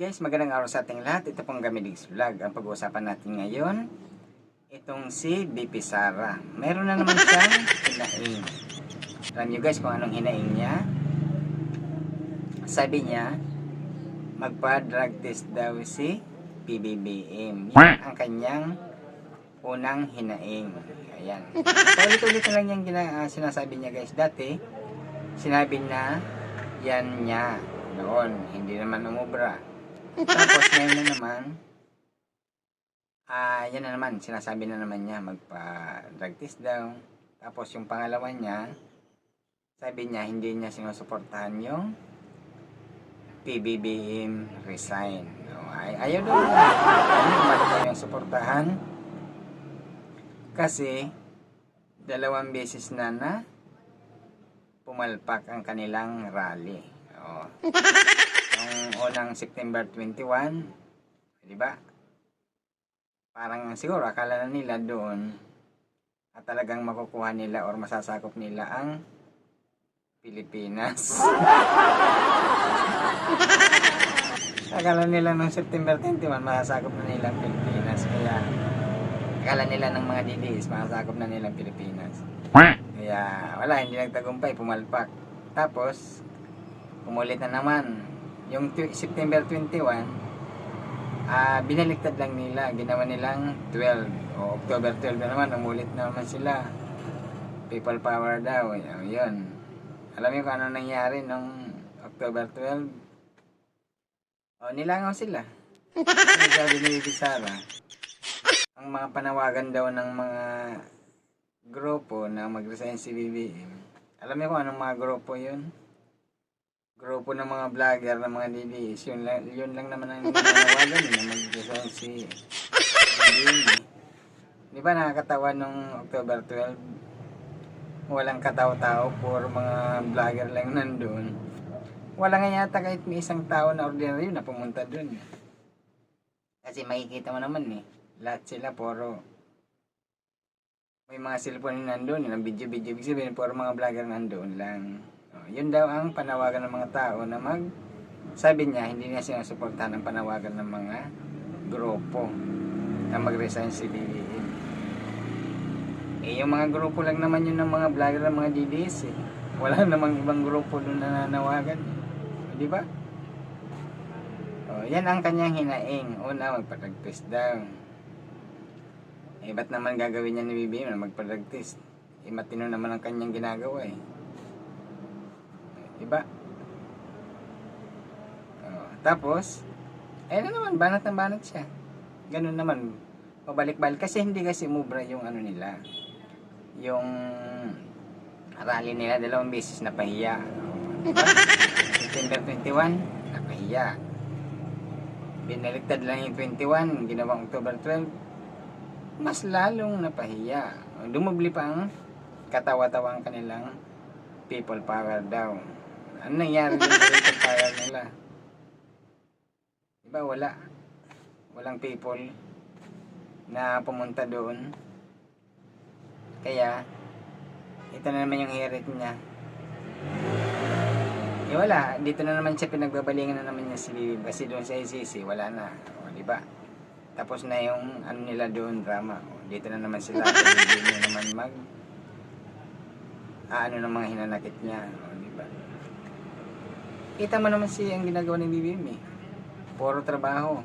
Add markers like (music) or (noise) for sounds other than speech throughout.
guys, magandang araw sa ating lahat. Ito pong Gamidigs Vlog. Ang pag-uusapan natin ngayon, itong si BP Sara. Meron na naman siyang hinaing. Alam nyo guys kung anong hinaing niya? Sabi niya, magpa-drug test daw si PBBM. Yan ang kanyang unang hinaing. Ayan. Paulit-ulit na lang yung ah, sinasabi niya guys. Dati, sinabi na yan niya noon. Hindi naman umubra. Tapos ngayon na naman, ah, yan na naman, sinasabi na naman niya, magpa-drug test daw. Tapos yung pangalawa niya, sabi niya, hindi niya sinusuportahan yung PBBM resign. No, ay, ayaw daw niya. Ayaw balik daw yung suportahan. Kasi, dalawang beses na na pumalpak ang kanilang rally. Oo. Ang unang September 21, di ba? Parang siguro akala na nila doon at talagang makukuha nila or masasakop nila ang Pilipinas. (laughs) akala nila nung September 21 masasakop na nila ang Pilipinas. Kaya akala nila ng mga DDS masasakop na nila ang Pilipinas. Kaya wala, hindi nagtagumpay, pumalpak. Tapos, umulit na naman. Yung September 21, ah binaliktad lang nila. Ginawa nilang 12. O October 12 na naman, umulit na naman sila. People power daw. y- Yun. Alam niyo kung ano nangyari nung October 12? O, nilangaw sila. Ano sabi ni Sara? Ang mga panawagan daw ng mga grupo na mag-resign si BBM. Alam niyo kung anong mga grupo yun? Grupo ng mga vlogger, ng mga DDs. Yun lang, yun lang naman ang (laughs) nanawagan eh, na mag-resign si eh. Di ba nakakatawa nung October 12? Walang kataw-tao, puro mga vlogger lang nandun. Wala nga yata kahit may isang tao na ordinary na pumunta dun. eh. Kasi makikita mo naman eh, lahat sila puro may mga cellphone na nandun, yung video-video, ibig sabihin, puro mga vlogger nandun lang. Oh, yun daw ang panawagan ng mga tao na mag, sabi niya, hindi niya sinusuportahan ang panawagan ng mga grupo na mag-resign si BBM. Eh, yung mga grupo lang naman yun ng mga vlogger ng mga DDS eh. Wala (laughs) namang ibang grupo doon na nanawagan. eh. Di ba? Oh, yan ang kanyang hinaing. Una, magpa-drug test daw. Eh, ba't naman gagawin niya ni BBM na magpa-drug test? Eh, matino naman ang kanyang ginagawa eh. Diba? Oh, tapos, eh na naman, banat na banat siya. Ganun naman, pabalik-balik. Kasi hindi kasi mubra yung ano nila. Yung rally nila, dalawang beses na pahiya. September 21, napahiya. Binaliktad lang yung 21, ginawang October 12, mas lalong napahiya. Dumubli pa ang katawa-tawa ang kanilang people power daw. Ano nangyari dun sa power nila? Diba wala? Walang people na pumunta doon. Kaya, ito na naman yung hirit niya. Eh wala, dito na naman siya pinagbabalingan na naman niya si Bibi kasi doon sa ICC, wala na. O, di ba? Tapos na yung ano nila doon, drama. O, dito na naman sila. Hindi na naman mag ah, ano ng mga hinanakit niya. O, di ba? Kita mo naman si ang ginagawa ni BBM eh. Puro trabaho.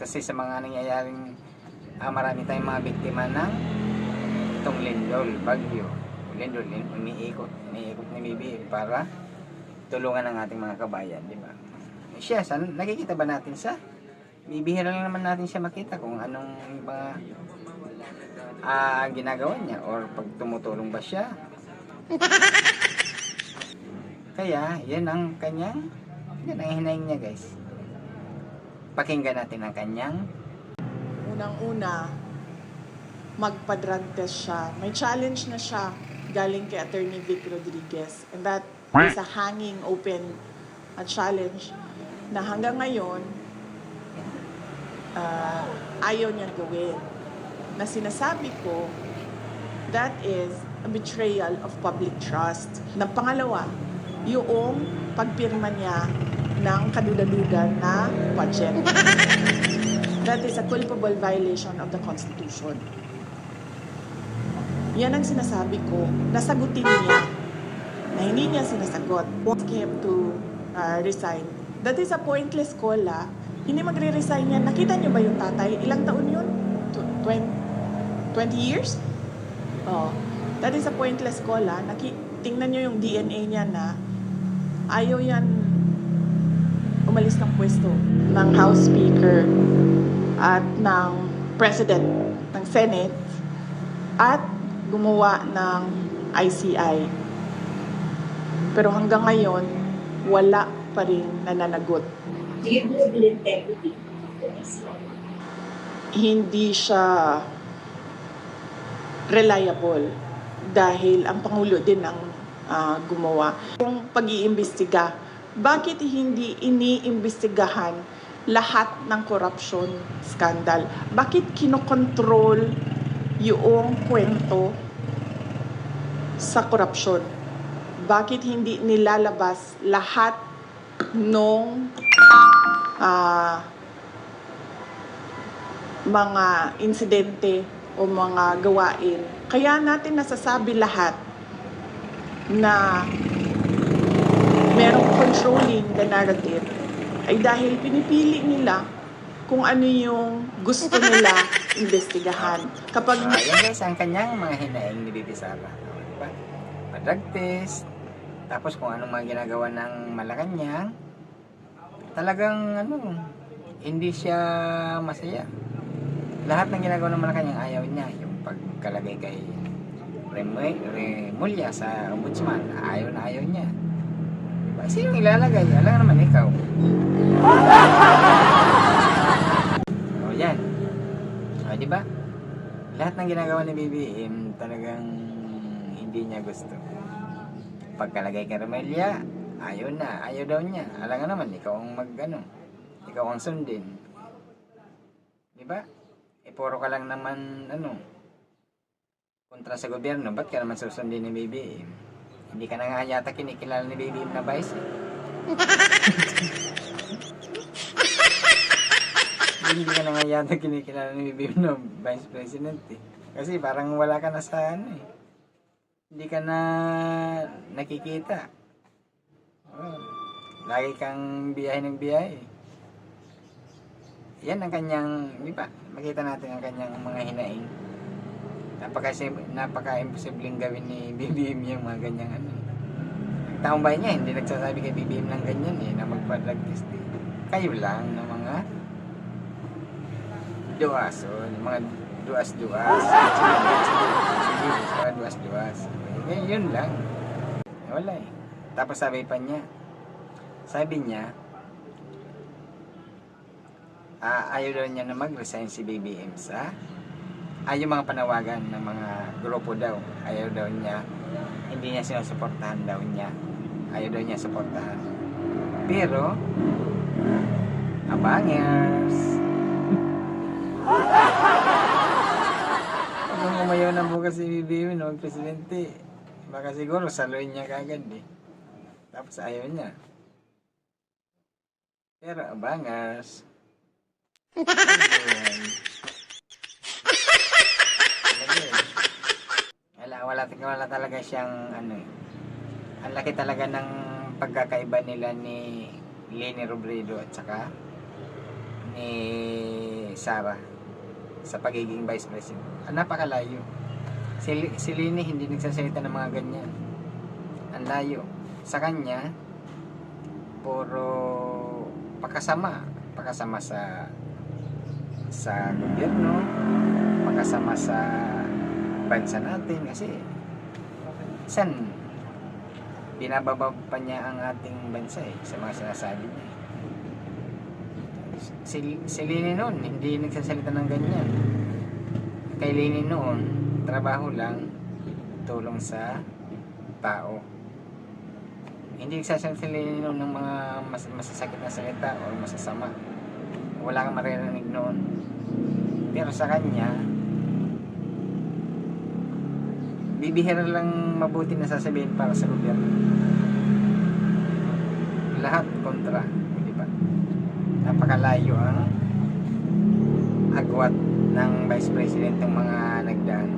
Kasi sa mga nangyayaring ah, marami tayong mga biktima ng itong lindol, bagyo. Lindol, lindol, umiikot. Umiikot ni BBM para tulungan ang ating mga kabayan, di ba? Siya, san, nakikita ba natin sa bibihira lang naman natin siya makita kung anong mga ah ginagawa niya or pag tumutulong ba siya. (laughs) Kaya, yan ang kanyang yan ang hinaing niya guys. Pakinggan natin ang kanyang Unang-una, magpa-drug test siya. May challenge na siya galing kay Attorney Vic Rodriguez. And that is a hanging open a challenge na hanggang ngayon, ah, ayaw niyang gawin. Na sinasabi ko, that is a betrayal of public trust. Na pangalawa, yung pagpirma niya ng kaduda-duda na budget. (laughs) That is a culpable violation of the Constitution. Yan ang sinasabi ko, nasagutin niya na hindi niya sinasagot. He have to uh, resign. That is a pointless call, ah. Hindi magre-resign yan. Nakita niyo ba yung tatay? Ilang taon yun? Tw- twen- 20 years? Oh, that is a pointless call, ah. Naki- tingnan niyo yung DNA niya na ayaw yan umalis ng pwesto ng House Speaker at ng President ng Senate at gumawa ng ICI. Pero hanggang ngayon, wala pa rin nananagot. Do you believe in integrity of the SCI? Hindi siya reliable dahil ang Pangulo din ang ah, gumawa. Kung pag-iimbestiga, bakit hindi iniimbestigahan lahat ng corruption scandal? Bakit kinokontrol yung kwento sa korupsyon? Bakit hindi nilalabas lahat nung ah, mga insidente o mga gawain. Kaya natin nasasabi lahat na merong controlling the narrative ay dahil pinipili nila kung ano yung gusto nila (laughs) investigahan. Kapag Ah, yan guys, ang kanyang mga hinaing ni Bibi Sara. Diba? Pa-drug test, tapos kung anong mga ginagawa ng Malacanang, talagang ano, hindi siya masaya. Lahat ng ginagawa ng Malacanang ayaw niya. Yung pagkalagay kay Remy, Remulla sa ombudsman, ayaw na ayaw niya. Diba? Sino ilalagay? Alam naman ikaw. (laughs) O yan. O, di ba? Lahat ng ginagawa ni BBM talagang hindi niya gusto. Pagkalagay kay Romelia, ayaw na, ayaw daw niya. Alam nga naman, ikaw ang mag, ano, ikaw ang sundin. Di ba? E puro ka lang naman, ano, kontra sa gobyerno, ba't ka naman susundin ni BBM? Hindi ka na nga yata kinikilala ni BBM na vice. eh. (laughs) hindi ka na nga yata kinikilala ni BBM na vice president eh. Kasi parang wala ka na sa ano eh. Hindi ka na nakikita. Oh, lagi kang biyahe ng biyahe. Yan ang kanyang, di ba? Makita natin ang kanyang mga hinaing. Napaka napaka-imposibleng gawin ni BBM yung mga ganyang ano. Ang taong bayan niya, hindi nagsasabi kay BBM ng ganyan eh, na magpa-drug test eh. Kayo lang ng mga duas o yung mga duas-duas. Mga duas-duas. Eh, yun lang. Wala eh. Tapos sabi pa niya, sabi niya, ah, ayaw daw niya na mag-resign si BBM sa ay yung mga panawagan ng mga grupo daw ayaw daw niya. Hindi niya sinusuportahan daw niya. Ayaw daw niya suportahan. Pero abangers. (laughs) Kung umayaw na bukas si BBM no, presidente. Baka siguro saloy niya kagad eh. Tapos ayaw niya. Pero abangers (laughs) Ayun. Talaga eh. Wala, wala, talaga siyang ano eh. Ang laki talaga ng pagkakaiba nila ni Leni Robredo at saka ni Sara sa pagiging vice president. Ah, napakalayo. Si, si Leni hindi nagsasalita ng mga ganyan. Ang layo. Sa kanya, puro pakasama. Pakasama sa sa gobyerno, pakasama sa bansa natin kasi san binababa pa niya ang ating bansa eh sa mga sinasabi niya eh. si, si Lini noon hindi nagsasalita ng ganyan. Kay Lini noon trabaho lang tulong sa tao. Hindi nagsasalita si Lini noon ng mga mas, masasakit na salita o masasama. Wala kang maririnig noon. Pero sa kanya bibihira lang mabuti na sasabihin para sa gobyerno. Lahat kontra. napakalayo ang agwat ng Vice President ng mga nagdaan.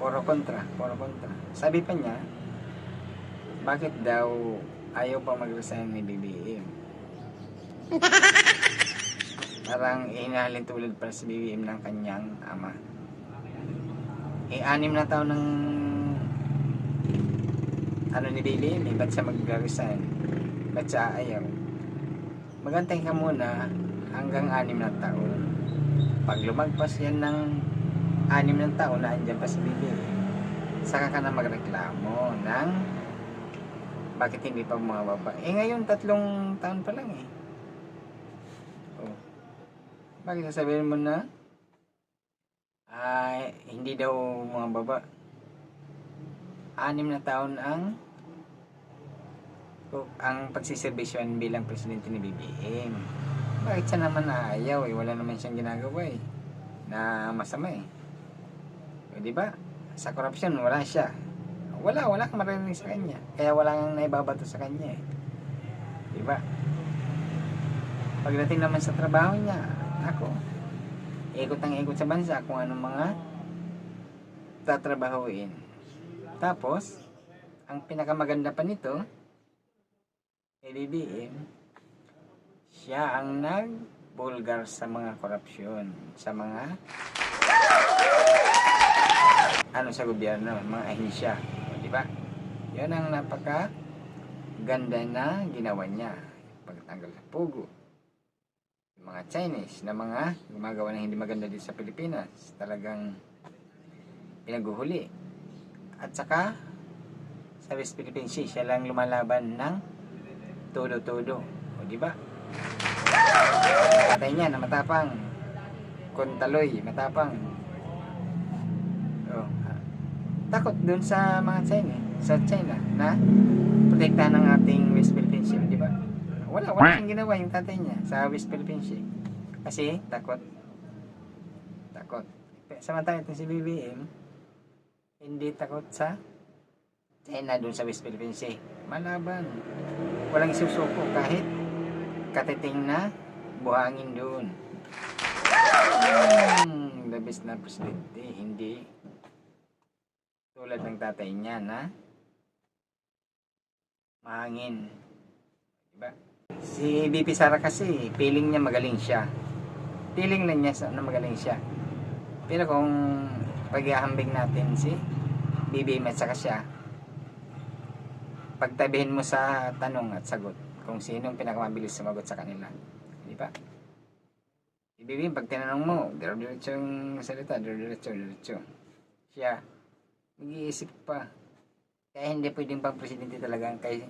Puro kontra, puro kontra. Sabi pa niya, bakit daw ayaw pa mag-resign ni BBM? (laughs) Parang ihinalin tulad para si BBM ng kanyang ama. Eh, anim na taon ng ano ni BBM eh, ba't siya mag-resign? Ba't siya ayaw? Magantay ka muna hanggang anim na taon. Pag lumagpas yan ng anim na taon na andyan pa si BBM, saka ka na magreklamo ng bakit hindi pa bumababa. Eh ngayon, tatlong taon pa lang eh. Bakit sasabihin mo na ay hindi daw bumababa? Anim na taon ang ang pagsiservisyon bilang presidente ni BBM. Bakit siya naman ayaw eh? Wala naman siyang ginagawa eh. Na masama eh. O, di ba? Sa korupsyon, wala siya. Wala, wala kang marinig sa kanya. Kaya wala kang naibabato sa kanya eh. Di ba? Pagdating naman sa trabaho niya, ako, ikot ang ikot sa bansa kung anong mga tatrabahuin. Tapos, ang pinakamaganda pa nito, kay BBM, siya ang nagbulgar sa mga korupsyon, sa mga ano sa gobyerno, mga ahensya, di ba? Yan ang napaka ganda na ginawa niya. Pagtanggal sa pugo. Mga Chinese na mga gumagawa ng hindi maganda dito sa Pilipinas, talagang pinaguhuli. At saka, sa West Philippine Sea, siya lang lumalaban ng todo-todo. O, di ba? Patay niya na matapang. Kontaloy, matapang. O, ah, takot dun sa mga China, sa China, na protektahan ng ating West Philippine Sea, di ba? Wala, wala siyang ginawa yung tatay niya sa West Philippine Sea. Kasi, takot. Takot. Samantala ito si BBM, hindi takot sa China doon sa West Philippine Sea. Malaban. Walang isusuko kahit katiting na buhangin doon. Hmm, the best na presidente. Hindi tulad ng tatay niya na mahangin. Diba? Si BP Sara kasi, feeling niya magaling siya. Feeling lang niya na magaling siya. Pero kung paghahambing natin si BBM at saka siya, pagtabihin mo sa tanong at sagot kung sino ang pinakamabilis sumagot sa kanila. Di ba? BBM, pag tinanong mo, dire-diretso yung salita, dire-diretso, diretso. Siya, mag-iisip pa. Kaya hindi pwedeng pang presidente talaga kay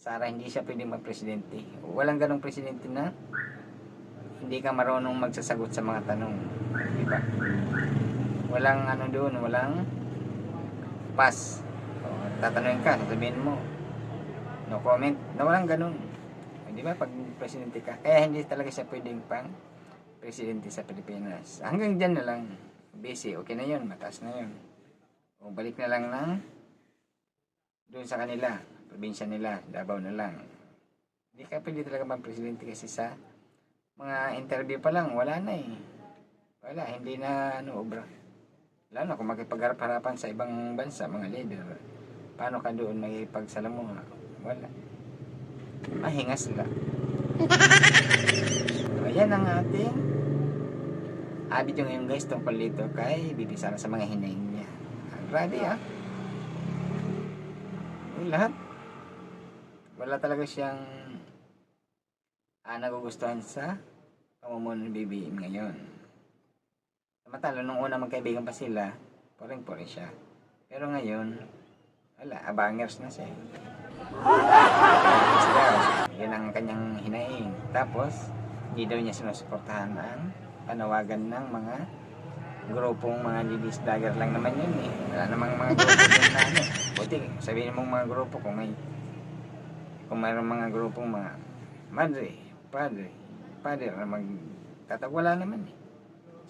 Sara, hindi siya pwedeng mag-presidente. Walang ganong presidente na hindi ka marunong magsasagot sa mga tanong. Di ba? Walang ano doon, walang pass. O, tatanungin ka, sasabihin mo, no comment, na walang ganun. Di ba? Pag presidente ka, kaya hindi talaga siya pwedeng pang presidente sa Pilipinas. Hanggang dyan na lang. Busy, okay na yun, mataas na yun. O balik na lang ng doon sa kanila, probinsya nila, Davao na lang. Hindi ka pwede talaga pang presidente kasi sa mga interview pa lang, wala na eh. Wala, hindi na ano, obra. Lalo na kung makipagharap-harapan sa ibang bansa, mga leader. Paano ka doon may pagsalamuha? Wala. Mahinga sila. so, (laughs) ayan ang ating abid yung ngayon guys tungkol dito kay Bibisara sa mga hinaing niya. Grabe ah. Yung lahat. Wala talaga siyang ah, nagugustuhan sa pamumuno ni BBM ngayon. Samantala, nung una magkaibigan pa sila, poring-pori siya. Pero ngayon, wala, abangers na siya. (laughs) Yan ang kanyang hinaing. Tapos, hindi daw niya sinusuportahan ang panawagan ng mga grupong mga ladies vlogger lang naman yun eh. Wala namang mga grupo na ano. Buti, sabihin mong mga grupo kung may kung mayroong mga grupong mga madre, padre, padre na magtatawag, wala naman eh.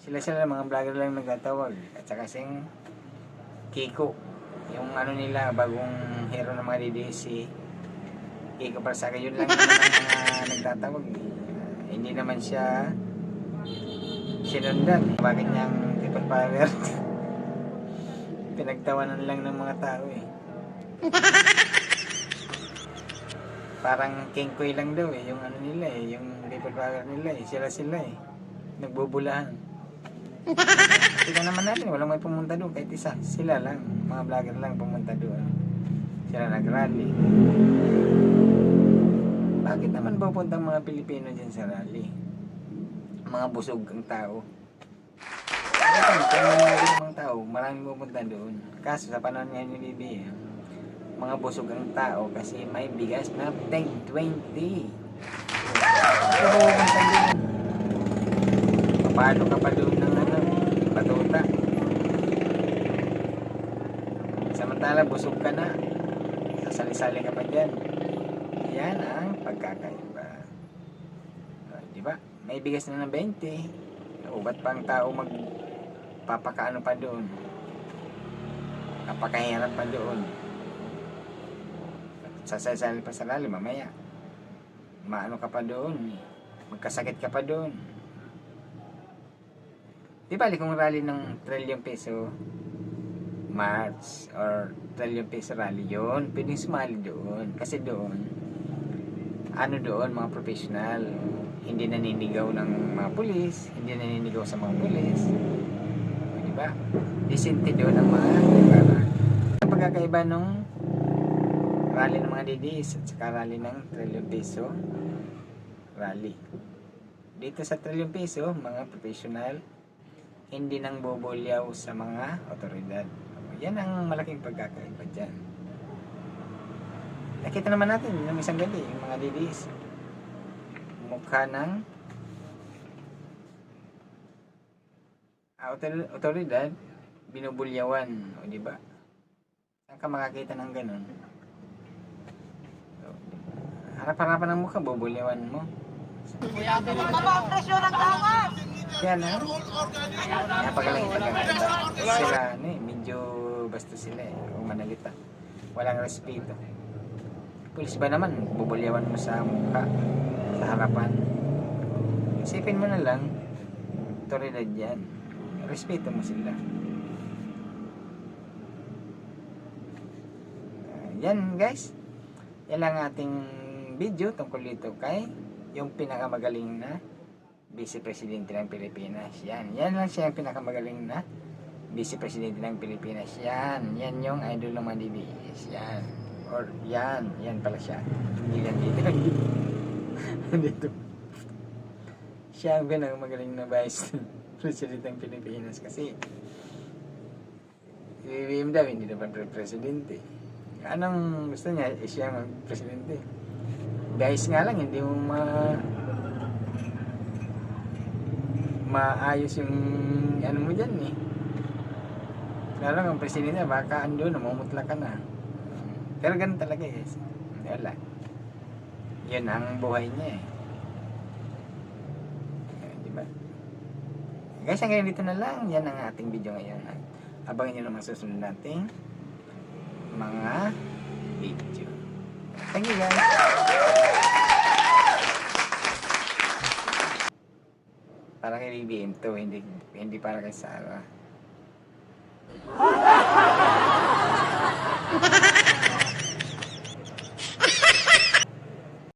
Sila sila mga vlogger lang nagtatawag. At saka sing Kiko, yung ano nila, bagong hero ng mga DDC, Iko para sa yun lang mga (laughs) nagtatawag. eh. hindi naman siya sinundan. Bakit niyang people power? (laughs) Pinagtawanan lang ng mga tao eh. (laughs) Parang King Koy lang daw eh, yung ano nila eh, yung people power nila eh, sila sila eh. Nagbubulahan. (laughs) Tingnan naman natin, walang may pumunta doon kahit isa. Sila lang, mga vlogger lang pumunta doon. Sila nagrally. Bakit naman pupunta ang mga Pilipino dyan sa rally? Mga busog ang tao. Kaya mga mga tao, maraming pupunta doon. Kaso sa panahon ngayon ni Bibi, eh, mga busog ang tao kasi may bigas na 10, 20. Kaya pupunta doon. Paano ka pa doon ng ano, batuta? Samantala, busog ka na. Sasali-sali ka pa dyan. Yan ang pagkakaiba. Ah, di ba? May bigas na ng 20. O, ba't pa ang tao magpapakaano pa doon? Napakahirap pa doon. Sasali pa sa lali, mamaya. Maano ka pa doon. Magkasakit ka pa doon. Di ba, kung rally ng trilyong peso, March or trillion peso rally yun, pwedeng sumali doon. Kasi doon, ano doon, mga professional, hindi naninigaw ng mga pulis, hindi naninigaw sa mga pulis. Di ba? Disente doon ang mga. Ang pagkakaiba nung rally ng mga DDs at saka rally ng trillion peso rally. Dito sa trillion peso, mga professional, hindi nang bobolyaw sa mga otoridad. Yan ang malaking pagkakaiba dyan. Nakita naman natin yung isang gabi, yung mga DDs. Mukha ng otor- otoridad, binubulyawan. O, di ba? Saan ka makakita ng ganun? Harap-harapan ng mukha, bubulyawan mo. Yan ha. Napagaling pagkakaiba. Sila, ano eh, medyo basta sila eh. O manalita. Walang respeto. Pulis ba naman, bubulyawan mo sa mukha, sa harapan. Isipin mo na lang, otoridad yan. Respeto mo sila. Yan guys. Yan lang ating video tungkol dito kay yung pinakamagaling na Vice Presidente ng Pilipinas. Yan. Yan lang siya yung pinakamagaling na Vice Presidente ng Pilipinas. Yan. Yan yung idol ng DDS. Yan. Or yan. Yan pala siya. Hindi yan dito. (laughs) dito. Siya ang pinakamagaling na Vice (laughs) Presidente ng Pilipinas. Kasi si BBM daw hindi naman pre- presidente. Anong gusto niya? Eh, siya ang presidente. Guys nga lang, hindi mo ma maayos yung ano mo dyan eh. Lalo ang presidente, baka ando, namumutla ka na. Pero ganun talaga eh. Wala. Yun ang buhay niya eh. Eh, Di ba? Guys, hanggang dito na lang. Yan ang ating video ngayon. Abangan nyo naman susunod nating mga video. Thank you guys. Para kay BBM to, hindi, hindi para kay Sarah.